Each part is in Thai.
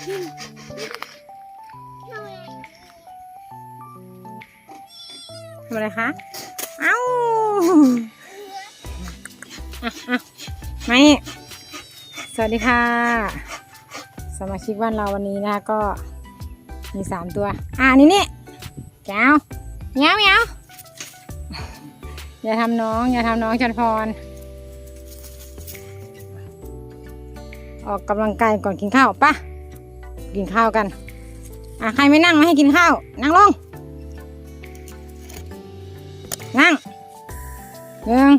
ทำอะไรคะ เอ้าอะอะมานี่สวัสดีค่ะ สมาชิกบ้านเราวันนี้นะคะก็มีสามตัว อ่านี่นี่แก้วเหมียวเหมียวอย่าทำน้อง อย่าทำน้องจันพร ออกกำลังกายก่อนกินข้าวปะ กินข้าวกัน อะใครไม่นั่งไม่ให้กินข้าว นั่งลง นั่งหนึ่ง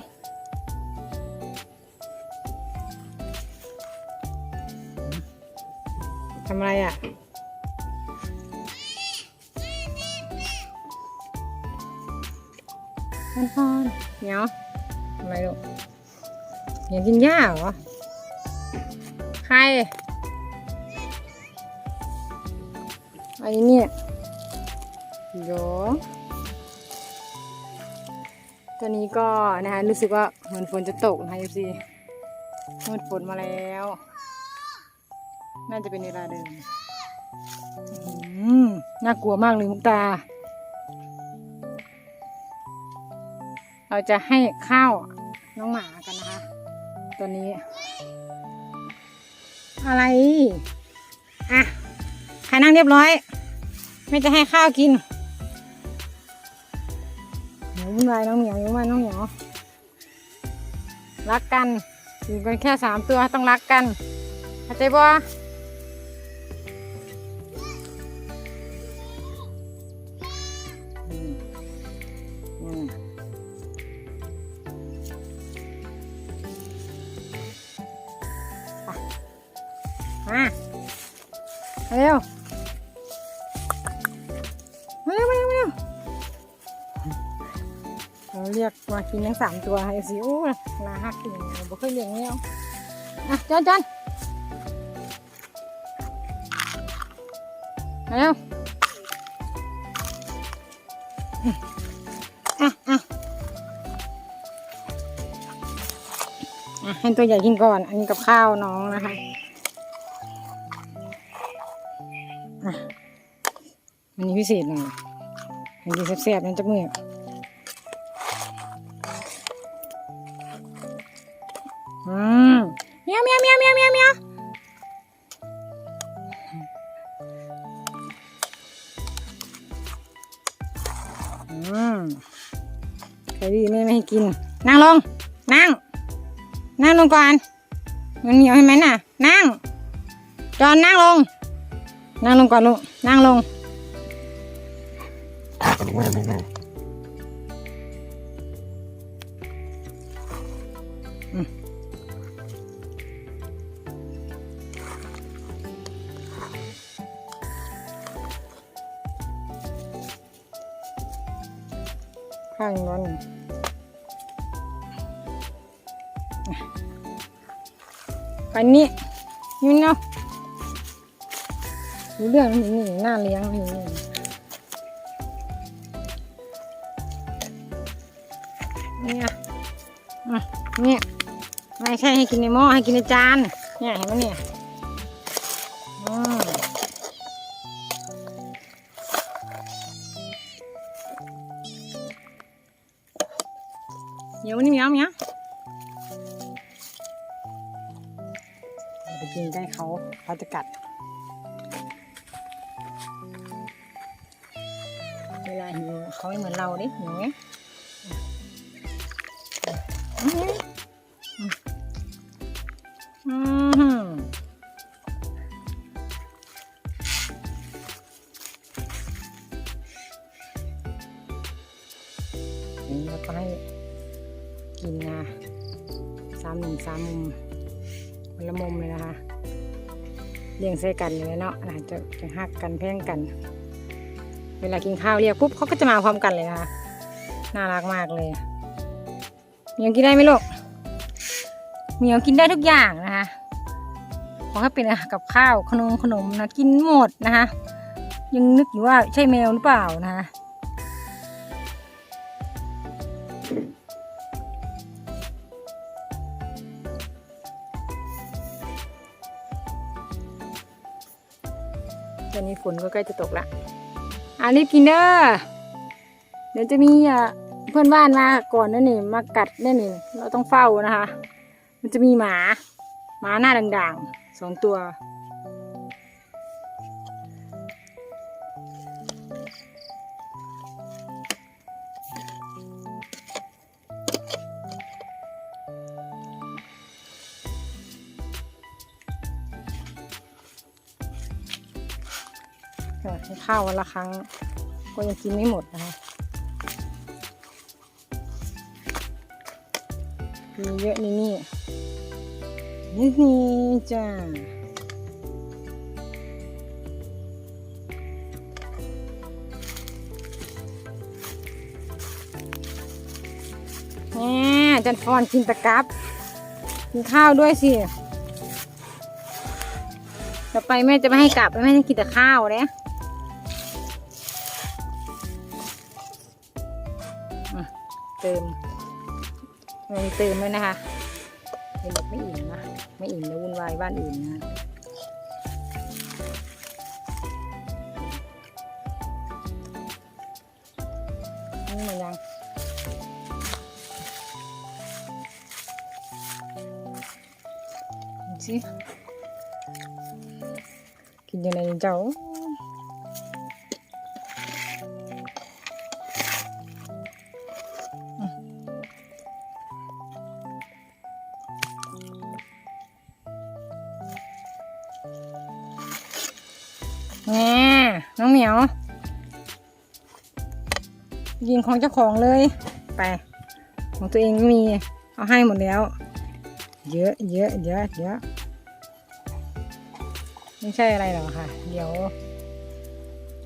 ทำอะไรอะพอนพอนเหนียวทำไรลูกอยากกินหญ้าเหรอ ใคร อันนี้เนี่ยโยตอนนี้ก็นะคะรู้สึกว่าเหมือนฝนจะตกนะคะยูซีมืดฝนมาแล้ว น่าจะเป็นเวลาเดิมอืมน่ากลัวมากเลยมุกตา เราจะให้ข้าวน้องหมากันนะคะตัวนี้ อะไร อะใคร นั่งเรียบร้อย ไม่จะให้ข้าวกินเหนียววุ่นวายน้องเหนียววุ่นวาน้องเหนียวรักกันอยู่กันแค่สามตัวต้องรักกันเข้าใจบ่อืมอืมมามาเร็ว รียกมากินทั้งสามตัวไอ้สิโอ้ลาหักจริงเราบ่เคยเลี้ยงแมวอะจอนจอนมาเร็วอะอะอะให้ตัวใหญ่กินก่อน อันนี้กับข้าวน้องนะคะอันนี้พิเศษหน่อยอันนี้แซ่บๆนั่นจักมืออื เมียวเมียวเมียวเมียวเมียวอืมใครดีแม่ไม่ให้กิน นั่งลง นั่ง นั่งลงก่อน มันเหนียวเห็นไหมน่ะ นั่ง จอนนั่งลง นั่งลงก่อนลูก นั่งลง ข้างนั้นไปนี่นี่เนาะรู้เรื่องนี่นี่น่าเลี้ยงนี่นี่เนี่ยอะเนี่ยไม่ใช่ให้กินในหม้อให้กินในจาน เนี่ยเห็นไหมเนี่ยอืม ยวนี่เหนียวเหนีย่ไปกินใกล้เขาเขาจะกัด เวลาหิวเขาไม่เหมือนเราดิหิวไหมอืมอืมอันนี้เราก็ให้ กินนะสามหนุ่มสามมุมคนละมุมเลยนะคะเลี้ยงใส่กันเลยเนาะนะจะจะหักกันแพ่งกัน เวลากินข้าวเรียกปุ๊บเขาก็จะมาพร้อมกันเลยนะคะน่ารักมากเลยเหมียวกินได้ไหมลูกเหมียวกินได้ทุกอย่างนะคะขอให้เป็นอาหารกับข้าวขนมขนมนะกินหมดนะคะยังนึกอยู่ว่าใช่แมวหรือเปล่านะคะ อนนี้ฝนก็ใกล้จะตกละอะรีบกินเด้อเดี๋ยวจะมีอะเพื่อนบ้านมาก่อนนั่นนี่มากัดนั่นนี่เราต้องเฝ้านะคะ มันจะมีหมา หมาหน้าด่างๆสองตัว ให้ข้าววันละครั้ง ก็ยังกินไม่หมดนะคะมีเยอะนี่นี่นี่นี่จ้าแหมจันฟอนกินตะกับกินข้าวด้วยสิต่อไปแม่จะไม่ให้กลับแม่จะกินแต่ข้าวเนี่ยอะ เติมมีเติมด้วยนะคะเห็นบอกไม่อิ่มนะ ไม่อิ่มแล้ววุ่นวายบ้านอื่นนะนี่มันยังสิกินยังไงเจ้า น้องเหมียว ยิงของเจ้าของเลย ไป ของตัวเองก็มี เอาให้หมดแล้ว เยอะเยอะเยอะเยอะไม่ใช่อะไรหรอกค่ะ เดี๋ยว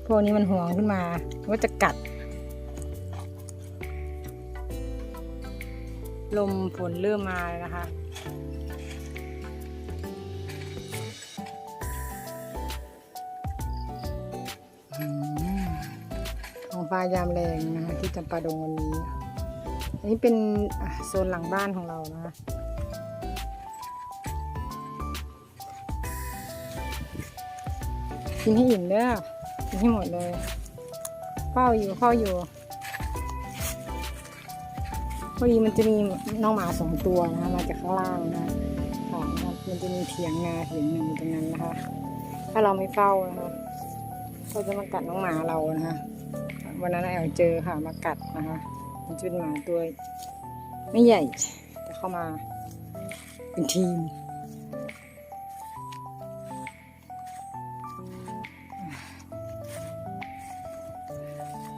พวกนี้มันห่วงขึ้นมาว่าจะกัด ลมฝนเริ่มมาแล้วนะคะ ฟ้ายามแรงนะคะที่จำปาดงวันนี้ อันนี้เป็นโซนหลังบ้านของเรานะคะกินให้อิ่มเด้อกินให้หมดเลยเฝ้าอยู่เฝ้าอยู่พอดีมันจะมีน้องหมาสองตัวนะคะมาจากข้างล่างนะค่ะมันจะมีเถียงนาเถียงหนึ่งอยู่ตรงนั้นนะคะ ถ้าเราไม่เฝ้านะคะเขาจะมากัดน้องหมาเรานะคะ วันนั้นแอลเจอค่ะมากัดนะคะมันจะเป็นหมาตัวไม่ใหญ่ แต่เข้ามาเป็นทีม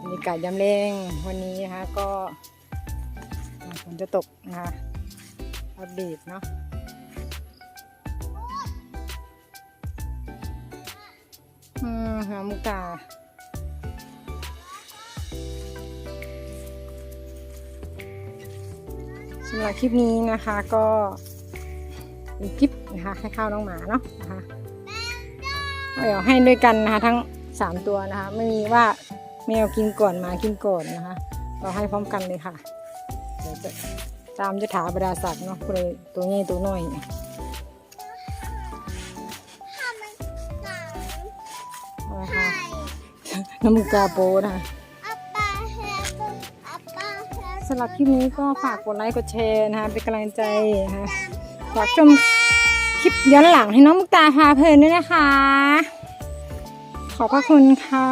บรรยากาศยามแรงวันนี้นะคะก็ฝนจะตกนะคะอัปเดตเนาะอืมหามุกา สำหรับคลิปนี้นะคะก็เป็นคลิปนะคะให้ข้าวน้องหมาเนาะนะคะเดี๋ยวให้ด้วยกันนะคะทั้งสามตัวนะคะ ไม่มีว่าแมวกินก่อนหมากินก่อนนะคะ เราให้พร้อมกันเลยค่ะเดี๋ยวจะตามจะถาบรรดาศักดิ์เนาะเลยตัวนี้ตัวน้อยถ้ามันหนังเอาละไข่ค่ะน้ำมุกาโปนะคะ สำหรับคลิปนี้ก็ฝากกดไลค์กดแชร์นะคะเป็นกำลังใจนะคะฝากชมคลิปย้อนหลังให้น้องมุกตาพาเพลินด้วยนะคะ ขอบพระคุณค่ะ